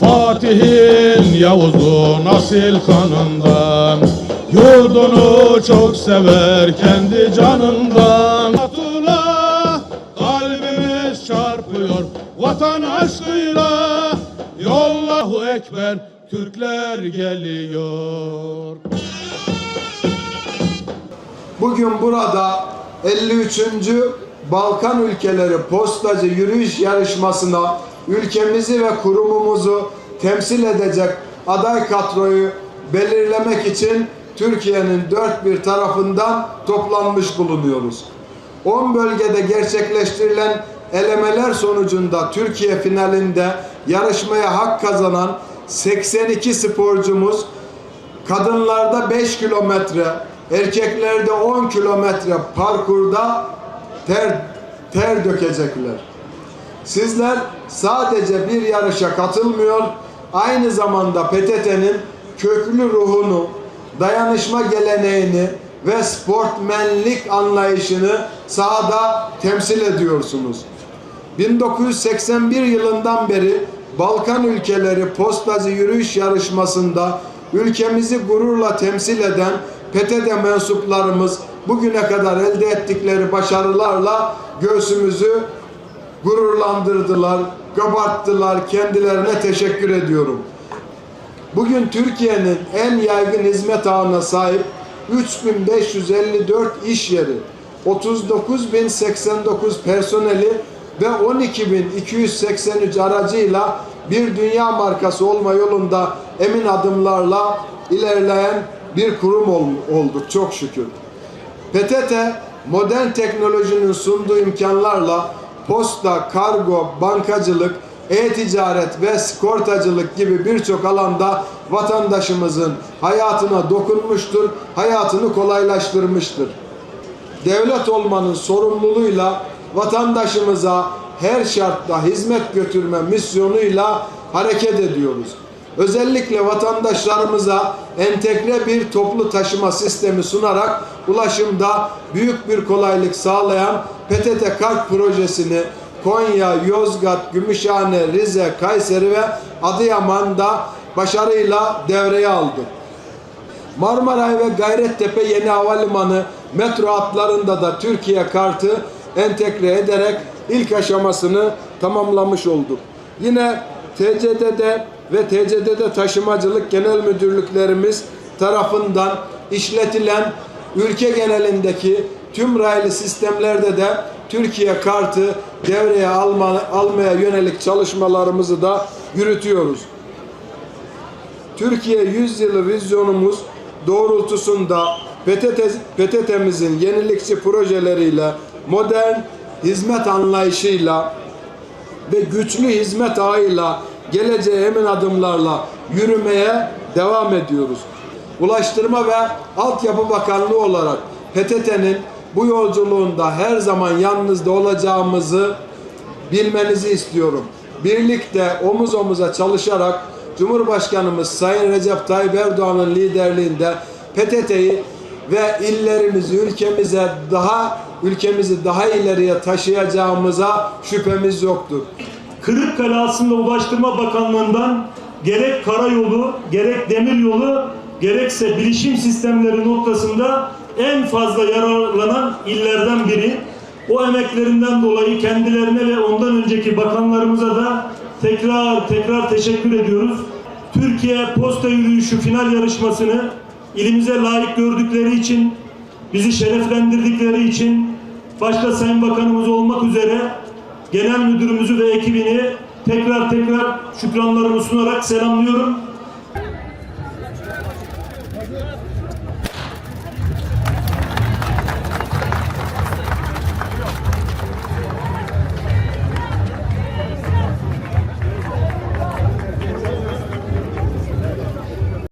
Fatih'in Yavuz'un asil kanından Yurdunu çok sever kendi canından. Atula kalbimiz çarpıyor vatan aşkıyla. Yollahu Ekber Türkler geliyor. Bugün burada 53. Balkan ülkeleri postacı yürüyüş yarışmasına ülkemizi ve kurumumuzu temsil edecek aday kadroyu belirlemek için Türkiye'nin dört bir tarafından toplanmış bulunuyoruz. 10 bölgede gerçekleştirilen elemeler sonucunda Türkiye finalinde yarışmaya hak kazanan 82 sporcumuz kadınlarda 5 kilometre, erkeklerde 10 kilometre parkurda ter, ter dökecekler. Sizler sadece bir yarışa katılmıyor, aynı zamanda PTT'nin köklü ruhunu, dayanışma geleneğini ve sportmenlik anlayışını sahada temsil ediyorsunuz. 1981 yılından beri Balkan ülkeleri postacı yürüyüş yarışmasında ülkemizi gururla temsil eden PTT mensuplarımız bugüne kadar elde ettikleri başarılarla göğsümüzü gururlandırdılar, kabarttılar. Kendilerine teşekkür ediyorum. Bugün Türkiye'nin en yaygın hizmet ağına sahip 3554 iş yeri, 39.089 personeli ve 12.283 aracıyla bir dünya markası olma yolunda emin adımlarla ilerleyen bir kurum ol- olduk çok şükür. PTT modern teknolojinin sunduğu imkanlarla posta, kargo, bankacılık, e-ticaret ve sigortacılık gibi birçok alanda vatandaşımızın hayatına dokunmuştur, hayatını kolaylaştırmıştır. Devlet olmanın sorumluluğuyla vatandaşımıza her şartta hizmet götürme misyonuyla hareket ediyoruz. Özellikle vatandaşlarımıza entegre bir toplu taşıma sistemi sunarak ulaşımda büyük bir kolaylık sağlayan PTT Kart projesini Konya, Yozgat, Gümüşhane, Rize, Kayseri ve Adıyaman'da başarıyla devreye aldı. Marmaray ve Gayrettepe Yeni Havalimanı metro hatlarında da Türkiye kartı entegre ederek ilk aşamasını tamamlamış olduk. Yine TCD'de ve TCD'de taşımacılık genel müdürlüklerimiz tarafından işletilen ülke genelindeki tüm raylı sistemlerde de Türkiye kartı devreye alma, almaya yönelik çalışmalarımızı da yürütüyoruz. Türkiye 100 yılı vizyonumuz doğrultusunda PTT, yenilikçi projeleriyle, modern hizmet anlayışıyla ve güçlü hizmet ağıyla geleceğe emin adımlarla yürümeye devam ediyoruz. Ulaştırma ve Altyapı Bakanlığı olarak PTT'nin bu yolculuğunda her zaman yanınızda olacağımızı bilmenizi istiyorum. Birlikte omuz omuza çalışarak Cumhurbaşkanımız Sayın Recep Tayyip Erdoğan'ın liderliğinde PTT'yi ve illerimizi, ülkemize daha ülkemizi daha ileriye taşıyacağımıza şüphemiz yoktur. Kırıkkale aslında Ulaştırma Bakanlığı'ndan gerek karayolu, gerek demiryolu, gerekse bilişim sistemleri noktasında en fazla yararlanan illerden biri. O emeklerinden dolayı kendilerine ve ondan önceki bakanlarımıza da tekrar tekrar teşekkür ediyoruz. Türkiye Posta Yürüyüşü final yarışmasını ilimize layık gördükleri için, bizi şereflendirdikleri için başta Sayın Bakanımız olmak üzere genel müdürümüzü ve ekibini tekrar tekrar şükranlarımı sunarak selamlıyorum.